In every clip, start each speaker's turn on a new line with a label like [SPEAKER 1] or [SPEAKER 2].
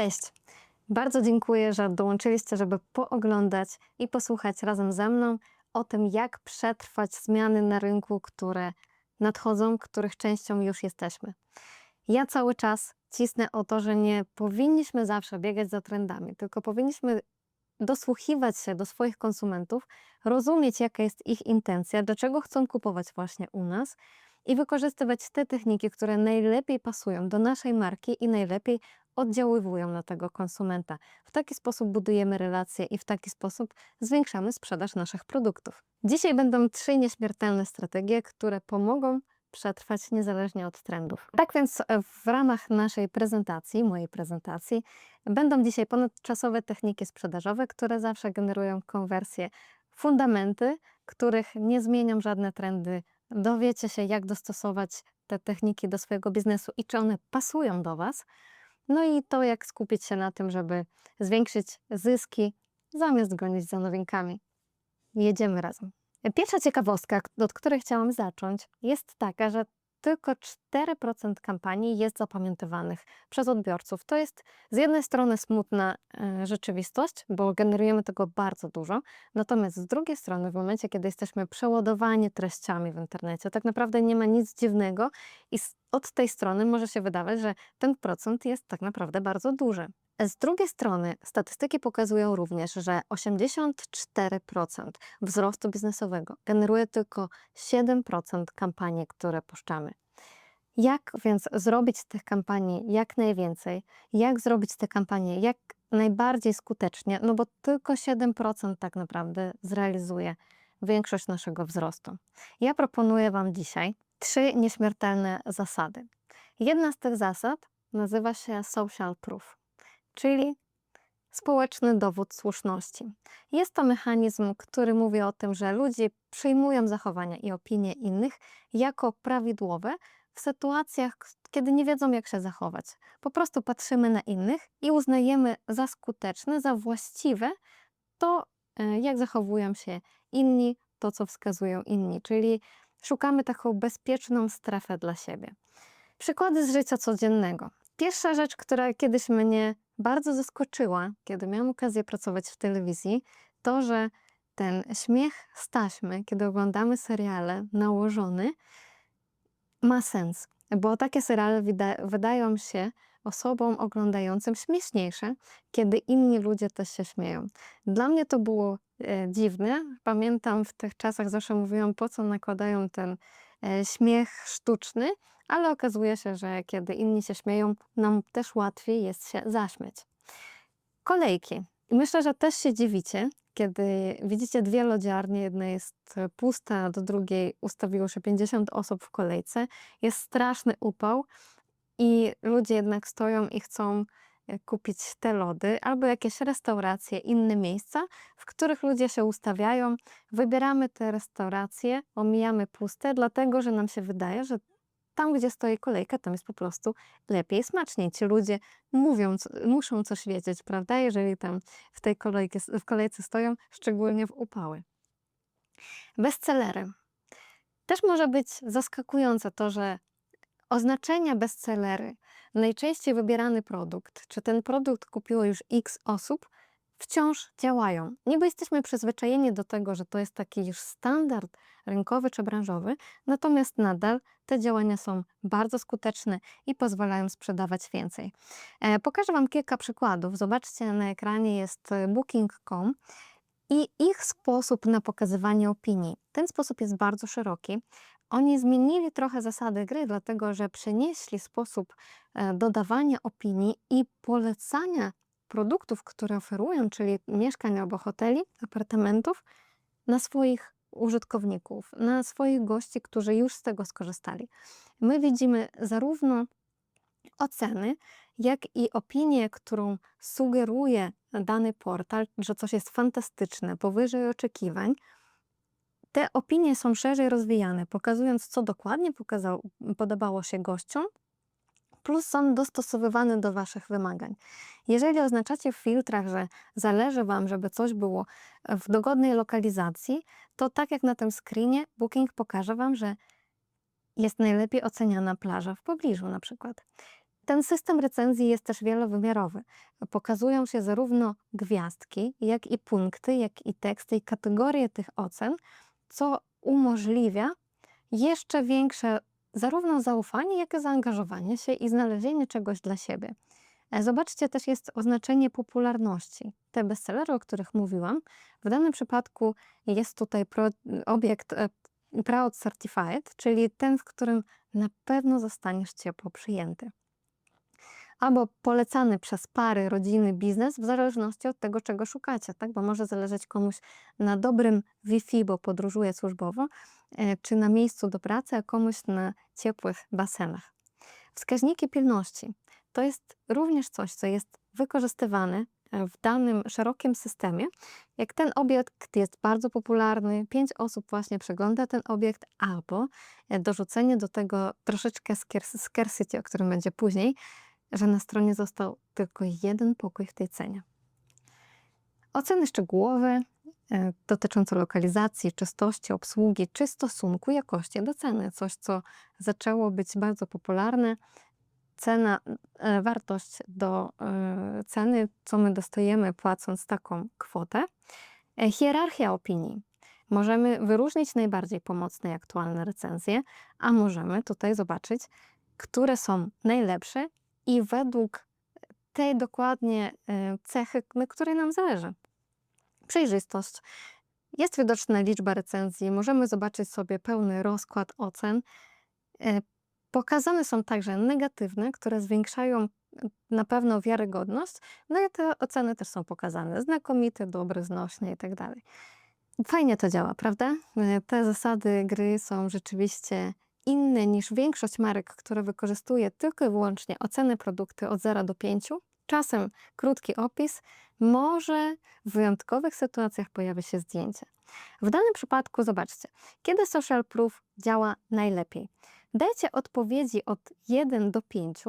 [SPEAKER 1] Cześć! Bardzo dziękuję, że dołączyliście, żeby pooglądać i posłuchać razem ze mną o tym, jak przetrwać zmiany na rynku, które nadchodzą, których częścią już jesteśmy. Ja cały czas cisnę o to, że nie powinniśmy zawsze biegać za trendami, tylko powinniśmy dosłuchiwać się do swoich konsumentów, rozumieć, jaka jest ich intencja, dlaczego chcą kupować właśnie u nas i wykorzystywać te techniki, które najlepiej pasują do naszej marki i najlepiej oddziaływują na tego konsumenta. W taki sposób budujemy relacje i w taki sposób zwiększamy sprzedaż naszych produktów. Dzisiaj będą trzy nieśmiertelne strategie, które pomogą przetrwać niezależnie od trendów. Tak więc e, w ramach naszej prezentacji, mojej prezentacji, będą dzisiaj ponadczasowe techniki sprzedażowe, które zawsze generują konwersję, fundamenty, których nie zmienią żadne trendy. Dowiecie się, jak dostosować te techniki do swojego biznesu i czy one pasują do Was. No i to, jak skupić się na tym, żeby zwiększyć zyski, zamiast gonić za nowinkami. Jedziemy razem. Pierwsza ciekawostka, od której chciałam zacząć, jest taka, że tylko 4% kampanii jest zapamiętywanych przez odbiorców. To jest z jednej strony smutna e, rzeczywistość, bo generujemy tego bardzo dużo, natomiast z drugiej strony, w momencie, kiedy jesteśmy przeładowani treściami w internecie, tak naprawdę nie ma nic dziwnego i od tej strony może się wydawać, że ten procent jest tak naprawdę bardzo duży. Z drugiej strony statystyki pokazują również, że 84% wzrostu biznesowego generuje tylko 7% kampanii, które puszczamy. Jak więc zrobić z tych kampanii jak najwięcej? Jak zrobić te kampanie jak najbardziej skutecznie? No bo tylko 7% tak naprawdę zrealizuje większość naszego wzrostu. Ja proponuję Wam dzisiaj trzy nieśmiertelne zasady. Jedna z tych zasad nazywa się social proof czyli społeczny dowód słuszności. Jest to mechanizm, który mówi o tym, że ludzie przyjmują zachowania i opinie innych jako prawidłowe w sytuacjach, kiedy nie wiedzą, jak się zachować. Po prostu patrzymy na innych i uznajemy za skuteczne, za właściwe to, e, jak zachowują się inni, to, co wskazują inni, czyli szukamy taką bezpieczną strefę dla siebie. Przykłady z życia codziennego. Pierwsza rzecz, która kiedyś mnie bardzo zaskoczyła, kiedy miałam okazję pracować w telewizji, to, że ten śmiech z taśmy, kiedy oglądamy seriale nałożony, ma sens, bo takie seriale wydają się osobom oglądającym śmieszniejsze, kiedy inni ludzie też się śmieją. Dla mnie to było e, dziwne. Pamiętam w tych czasach zawsze mówiłam, po co nakładają ten śmiech sztuczny, ale okazuje się, że kiedy inni się śmieją, nam też łatwiej jest się zaśmiać. Kolejki. Myślę, że też się dziwicie, kiedy widzicie dwie lodziarnie, jedna jest pusta, do drugiej ustawiło się 50 osób w kolejce. Jest straszny upał i ludzie jednak stoją i chcą e, kupić te lody, albo jakieś restauracje, inne miejsca, w których ludzie się ustawiają. Wybieramy te restauracje, omijamy puste, dlatego że nam się wydaje, że tam, gdzie stoi kolejka, tam jest po prostu lepiej, smaczniej. Ci ludzie mówią, muszą coś wiedzieć, prawda, jeżeli tam w tej kolejce, w kolejce stoją, szczególnie w upały. Bestsellery. Też może być zaskakujące to, że oznaczenia bestsellery, najczęściej wybierany produkt, czy ten produkt kupiło już x osób, wciąż działają. Niby jesteśmy przyzwyczajeni do tego, że to jest taki już standard rynkowy czy branżowy, natomiast nadal te działania są bardzo skuteczne i pozwalają sprzedawać więcej. E, pokażę Wam kilka przykładów. Zobaczcie, na ekranie jest booking.com i ich sposób na pokazywanie opinii. Ten sposób jest bardzo szeroki. Oni zmienili trochę zasady gry, dlatego że przenieśli sposób e, dodawania opinii i polecania produktów, które oferują, czyli mieszkań albo hoteli, apartamentów, na swoich użytkowników, na swoich gości, którzy już z tego skorzystali. My widzimy zarówno oceny, jak i opinię, którą sugeruje dany portal, że coś jest fantastyczne, powyżej oczekiwań. Te opinie są szerzej rozwijane, pokazując, co dokładnie pokazał, podobało się gościom, plus są dostosowywane do Waszych wymagań. Jeżeli oznaczacie w filtrach, że zależy Wam, żeby coś było w dogodnej lokalizacji, to tak jak na tym screenie, Booking pokaże Wam, że jest najlepiej oceniana plaża w pobliżu na przykład. Ten system recenzji jest też wielowymiarowy. Pokazują się zarówno gwiazdki, jak i punkty, jak i teksty i kategorie tych ocen, co umożliwia jeszcze większe zarówno zaufanie, jak i zaangażowanie się i znalezienie czegoś dla siebie. E, Zobaczcie, też jest oznaczenie popularności. Te bestsellery, o których mówiłam, w danym przypadku jest tutaj pro, obiekt e, Proud Certified, czyli ten, w którym na pewno zostaniesz ciepło przyjęty. Albo polecany przez pary, rodziny, biznes, w zależności od tego, czego szukacie, tak? Bo może zależeć komuś na dobrym Wi-Fi, bo podróżuje służbowo, e, czy na miejscu do pracy, a komuś na ciepłych basenach. Wskaźniki pilności to jest również coś, co jest wykorzystywane e, w danym szerokim systemie. Jak ten obiekt jest bardzo popularny, pięć osób właśnie przegląda ten obiekt, albo e, dorzucenie do tego troszeczkę scarcity, o którym będzie później, że na stronie został tylko jeden pokój w tej cenie. Oceny szczegółowe e, dotyczące lokalizacji, czystości, obsługi czy stosunku jakości do ceny. Coś, co zaczęło być bardzo popularne. Cena, e, wartość do e, ceny, co my dostajemy płacąc taką kwotę. Hierarchia opinii. Możemy wyróżnić najbardziej pomocne i aktualne recenzje, a możemy tutaj zobaczyć, które są najlepsze i według tej dokładnie e, cechy, na której nam zależy. Przejrzystość. Jest widoczna liczba recenzji, możemy zobaczyć sobie pełny rozkład ocen. E, Pokazane są także negatywne, które zwiększają e, na pewno wiarygodność, no i te oceny też są pokazane. Znakomite, dobre, znośne i tak. Fajnie to działa, prawda? Te zasady gry są rzeczywiście inne niż większość marek, które wykorzystuje tylko i wyłącznie oceny produkty od 0 do 5. Czasem krótki opis, może w wyjątkowych sytuacjach pojawia się zdjęcie. W danym przypadku zobaczcie, kiedy social proof działa najlepiej. Dajcie odpowiedzi od 1 do 5,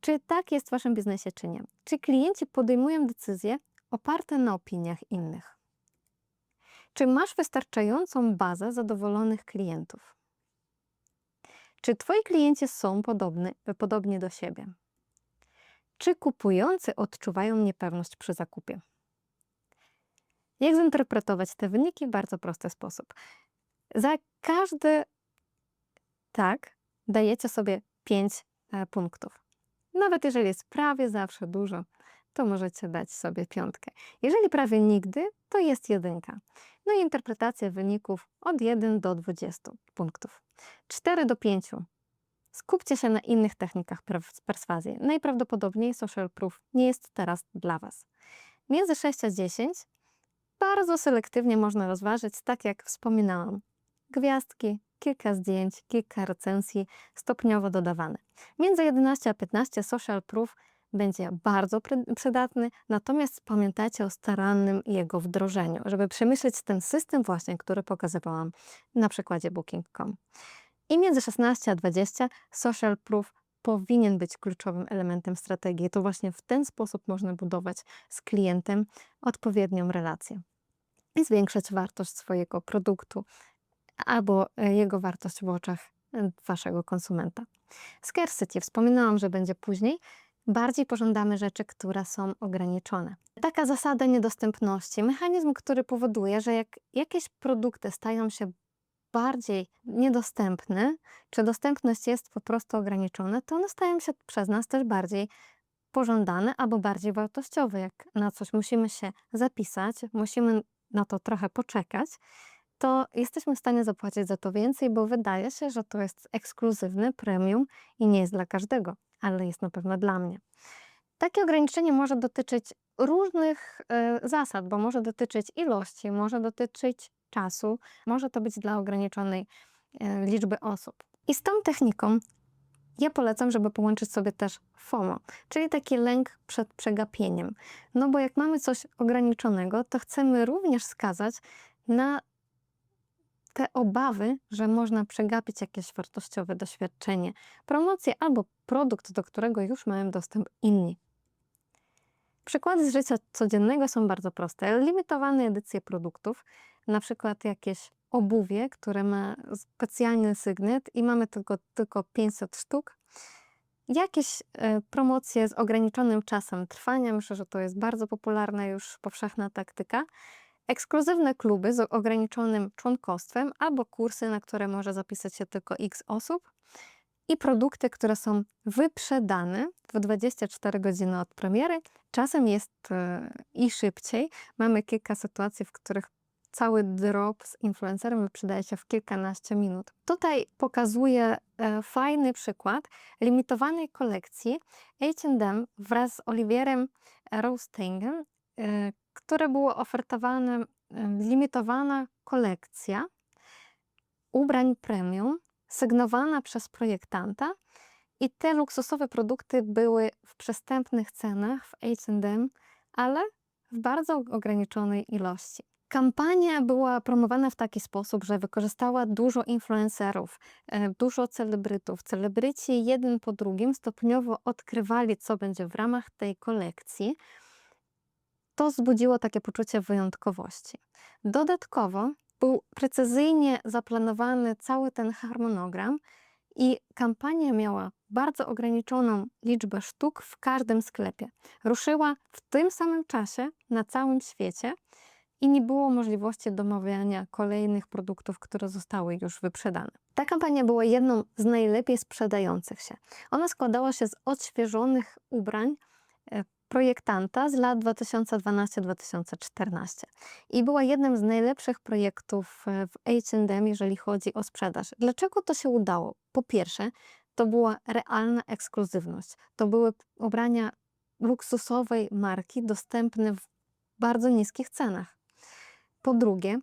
[SPEAKER 1] czy tak jest w waszym biznesie, czy nie. Czy klienci podejmują decyzje oparte na opiniach innych? Czy masz wystarczającą bazę zadowolonych klientów? Czy twoi klienci są podobny, podobni do siebie? Czy kupujący odczuwają niepewność przy zakupie? Jak zinterpretować te wyniki? Bardzo prosty sposób. Za każdy tak dajecie sobie 5 punktów. Nawet jeżeli jest prawie zawsze dużo, to możecie dać sobie piątkę. Jeżeli prawie nigdy, to jest jedynka. No i interpretacja wyników od 1 do 20 punktów. 4 do 5. Skupcie się na innych technikach pers- perswazji. Najprawdopodobniej social proof nie jest teraz dla Was. Między 6 a 10 bardzo selektywnie można rozważyć, tak jak wspominałam. Gwiazdki, kilka zdjęć, kilka recenzji stopniowo dodawane. Między 11 a 15 social proof będzie bardzo przydatny, natomiast pamiętajcie o starannym jego wdrożeniu, żeby przemyśleć ten system właśnie, który pokazywałam na przykładzie Booking.com. I między 16 a 20 social proof powinien być kluczowym elementem strategii. To właśnie w ten sposób można budować z klientem odpowiednią relację i zwiększać wartość swojego produktu albo e, jego wartość w oczach e, waszego konsumenta. Scarcity, wspominałam, że będzie później. Bardziej pożądamy rzeczy, które są ograniczone. Taka zasada niedostępności, mechanizm, który powoduje, że jak jakieś produkty stają się bardziej niedostępne, czy dostępność jest po prostu ograniczona, to one stają się przez nas też bardziej pożądane albo bardziej wartościowe. Jak na coś musimy się zapisać, musimy na to trochę poczekać, to jesteśmy w stanie zapłacić za to więcej, bo wydaje się, że to jest ekskluzywny premium i nie jest dla każdego, ale jest na pewno dla mnie. Takie ograniczenie może dotyczyć różnych e, zasad, bo może dotyczyć ilości, może dotyczyć czasu, może to być dla ograniczonej e, liczby osób. I z tą techniką ja polecam, żeby połączyć sobie też FOMO, czyli taki lęk przed przegapieniem. No bo jak mamy coś ograniczonego, to chcemy również skazać na te obawy, że można przegapić jakieś wartościowe doświadczenie, promocję albo produkt, do którego już mają dostęp inni. Przykłady z życia codziennego są bardzo proste. Limitowane edycje produktów, na przykład jakieś obuwie, które ma specjalny sygnet i mamy tylko, tylko 500 sztuk. jakieś e, promocje z ograniczonym czasem trwania. Myślę, że to jest bardzo popularna już powszechna taktyka. Ekskluzywne kluby z ograniczonym członkostwem albo kursy, na które może zapisać się tylko x osób. I produkty, które są wyprzedane w 24 godziny od premiery. Czasem jest e, i szybciej. Mamy kilka sytuacji, w których cały drop z influencerem wyprzedaje się w kilkanaście minut. Tutaj pokazuję e, fajny przykład limitowanej kolekcji H&M wraz z Olivierem e, które było ofertowane, limitowana kolekcja ubrań premium, sygnowana przez projektanta i te luksusowe produkty były w przystępnych cenach w H&M, ale w bardzo ograniczonej ilości. Kampania była promowana w taki sposób, że wykorzystała dużo influencerów, e, dużo celebrytów. Celebryci jeden po drugim stopniowo odkrywali, co będzie w ramach tej kolekcji. To wzbudziło takie poczucie wyjątkowości. Dodatkowo był precyzyjnie zaplanowany cały ten harmonogram i kampania miała bardzo ograniczoną liczbę sztuk w każdym sklepie. Ruszyła w tym samym czasie na całym świecie i nie było możliwości domawiania kolejnych produktów, które zostały już wyprzedane. Ta kampania była jedną z najlepiej sprzedających się. Ona składała się z odświeżonych ubrań e, projektanta z lat 2012-2014 i była jednym z najlepszych projektów e, w H&M, jeżeli chodzi o sprzedaż. Dlaczego to się udało? Po pierwsze, to była realna ekskluzywność. To były ubrania luksusowej marki dostępne w bardzo niskich cenach. Po drugie,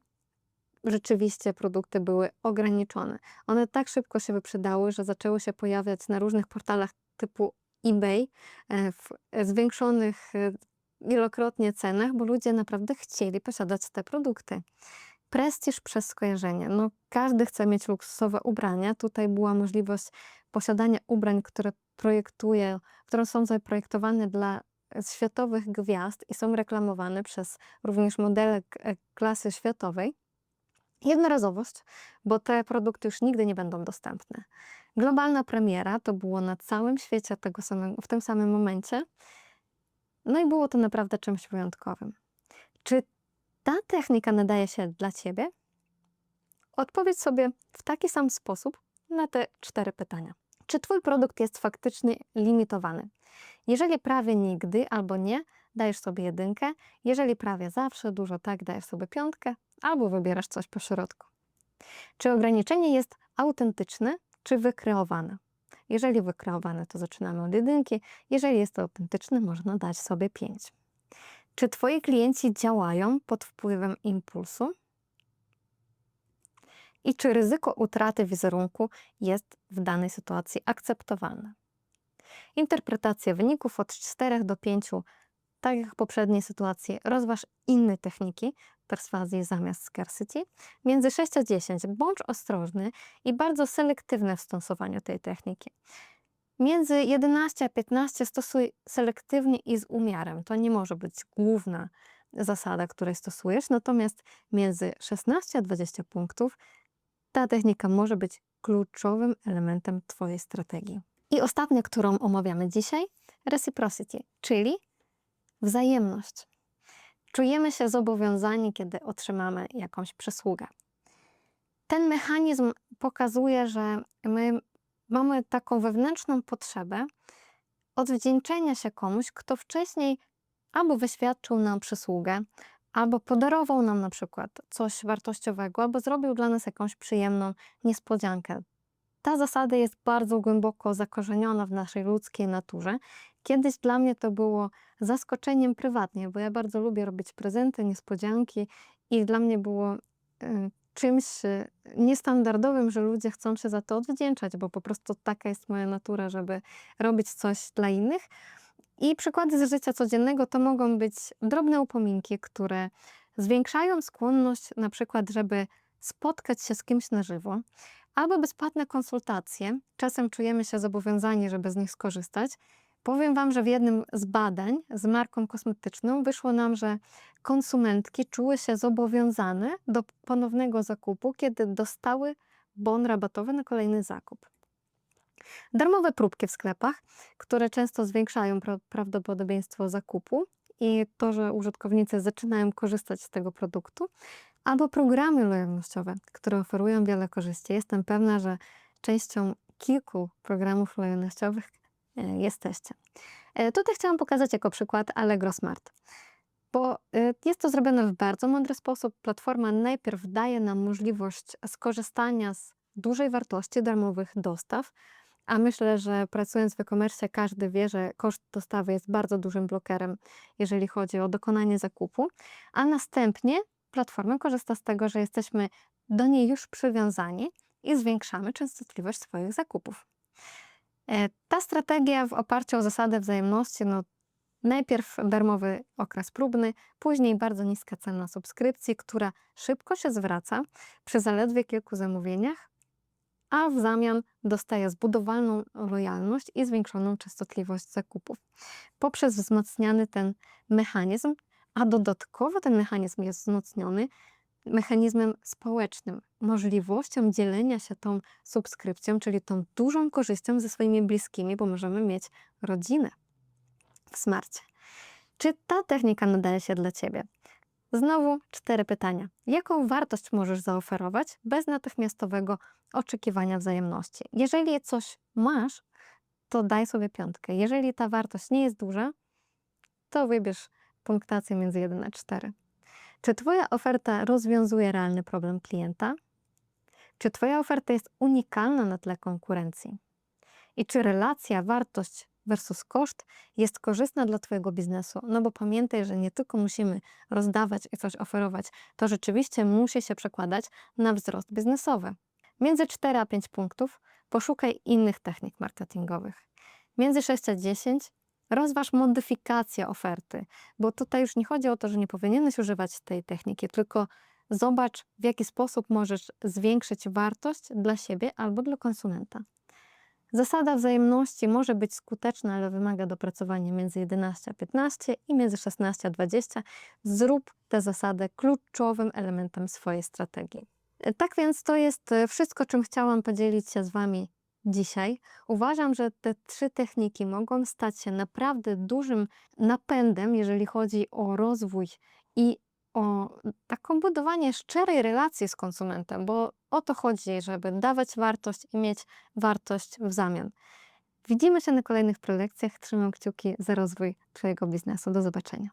[SPEAKER 1] rzeczywiście produkty były ograniczone. One tak szybko się wyprzedały, że zaczęły się pojawiać na różnych portalach typu eBay e, w zwiększonych e, wielokrotnie cenach, bo ludzie naprawdę chcieli posiadać te produkty. Prestiż przez skojarzenie. No, każdy chce mieć luksusowe ubrania. Tutaj była możliwość posiadania ubrań, które projektuje, które są zaprojektowane dla światowych gwiazd i są reklamowane przez również modele e, klasy światowej. Jednorazowość, bo te produkty już nigdy nie będą dostępne. Globalna premiera to było na całym świecie tego samego, w tym samym momencie. No i było to naprawdę czymś wyjątkowym. Czy ta technika nadaje się dla Ciebie? Odpowiedz sobie w taki sam sposób na te cztery pytania. Czy Twój produkt jest faktycznie limitowany? Jeżeli prawie nigdy albo nie, dajesz sobie jedynkę. Jeżeli prawie zawsze, dużo tak, dajesz sobie piątkę albo wybierasz coś po środku. Czy ograniczenie jest autentyczne czy wykreowane? Jeżeli wykreowane, to zaczynamy od jedynki. Jeżeli jest to autentyczne, można dać sobie pięć. Czy Twoi klienci działają pod wpływem impulsu? I czy ryzyko utraty wizerunku jest w danej sytuacji akceptowalne? Interpretacja wyników od 4 do 5, tak jak w poprzedniej sytuacji, rozważ inne techniki perswazji zamiast scarcity. Między 6 a 10 bądź ostrożny i bardzo selektywny w stosowaniu tej techniki. Między 11 a 15 stosuj selektywnie i z umiarem. To nie może być główna zasada, której stosujesz, natomiast między 16 a 20 punktów ta technika może być kluczowym elementem Twojej strategii. I ostatnia, którą omawiamy dzisiaj, reciprocity, czyli wzajemność. Czujemy się zobowiązani, kiedy otrzymamy jakąś przysługę. Ten mechanizm pokazuje, że my mamy taką wewnętrzną potrzebę odwdzięczenia się komuś, kto wcześniej albo wyświadczył nam przysługę, albo podarował nam na przykład coś wartościowego, albo zrobił dla nas jakąś przyjemną niespodziankę. Ta zasada jest bardzo głęboko zakorzeniona w naszej ludzkiej naturze. Kiedyś dla mnie to było zaskoczeniem prywatnie, bo ja bardzo lubię robić prezenty, niespodzianki i dla mnie było y, czymś y, niestandardowym, że ludzie chcą się za to odwdzięczać, bo po prostu taka jest moja natura, żeby robić coś dla innych. I przykłady z życia codziennego to mogą być drobne upominki, które zwiększają skłonność na przykład, żeby spotkać się z kimś na żywo, albo bezpłatne konsultacje. Czasem czujemy się zobowiązani, żeby z nich skorzystać. Powiem Wam, że w jednym z badań z marką kosmetyczną wyszło nam, że konsumentki czuły się zobowiązane do ponownego zakupu, kiedy dostały bon rabatowy na kolejny zakup. Darmowe próbki w sklepach, które często zwiększają pra prawdopodobieństwo zakupu i to, że użytkownicy zaczynają korzystać z tego produktu, albo programy lojalnościowe, które oferują wiele korzyści. Jestem pewna, że częścią kilku programów lojalnościowych jesteście. E, Tutaj chciałam pokazać jako przykład Allegro Smart, bo e, jest to zrobione w bardzo mądry sposób. Platforma najpierw daje nam możliwość skorzystania z dużej wartości darmowych dostaw, a myślę, że pracując w e-commerce każdy wie, że koszt dostawy jest bardzo dużym blokerem, jeżeli chodzi o dokonanie zakupu, a następnie platforma korzysta z tego, że jesteśmy do niej już przywiązani i zwiększamy częstotliwość swoich zakupów. E, Ta strategia w oparciu o zasadę wzajemności, no najpierw darmowy okres próbny, później bardzo niska cena subskrypcji, która szybko się zwraca przy zaledwie kilku zamówieniach, a w zamian dostaje zbudowalną lojalność i zwiększoną częstotliwość zakupów. Poprzez wzmacniany ten mechanizm, a dodatkowo ten mechanizm jest wzmocniony mechanizmem społecznym, możliwością dzielenia się tą subskrypcją, czyli tą dużą korzyścią ze swoimi bliskimi, bo możemy mieć rodzinę w smarcie. Czy ta technika nadaje się dla Ciebie? Znowu cztery pytania. Jaką wartość możesz zaoferować bez natychmiastowego oczekiwania wzajemności? Jeżeli coś masz, to daj sobie piątkę. Jeżeli ta wartość nie jest duża, to wybierz punktację między 1 a 4. Czy Twoja oferta rozwiązuje realny problem klienta? Czy Twoja oferta jest unikalna na tle konkurencji? I czy relacja wartość versus koszt jest korzystna dla Twojego biznesu? No bo pamiętaj, że nie tylko musimy rozdawać i coś oferować, to rzeczywiście musi się przekładać na wzrost biznesowy. Między 4 a 5 punktów poszukaj innych technik marketingowych. Między 6 a 10 rozważ modyfikację oferty, bo tutaj już nie chodzi o to, że nie powinieneś używać tej techniki, tylko zobacz, w jaki sposób możesz zwiększyć wartość dla siebie albo dla konsumenta. Zasada wzajemności może być skuteczna, ale wymaga dopracowania między 11 a 15 i między 16 a 20. Zrób tę zasadę kluczowym elementem swojej strategii. Tak więc to jest wszystko, czym chciałam podzielić się z Wami dzisiaj. Uważam, że te trzy techniki mogą stać się naprawdę dużym napędem, jeżeli chodzi o rozwój i o taką budowanie szczerej relacji z konsumentem, bo o to chodzi, żeby dawać wartość i mieć wartość w zamian. Widzimy się na kolejnych prelekcjach. Trzymam kciuki za rozwój Twojego biznesu. Do zobaczenia.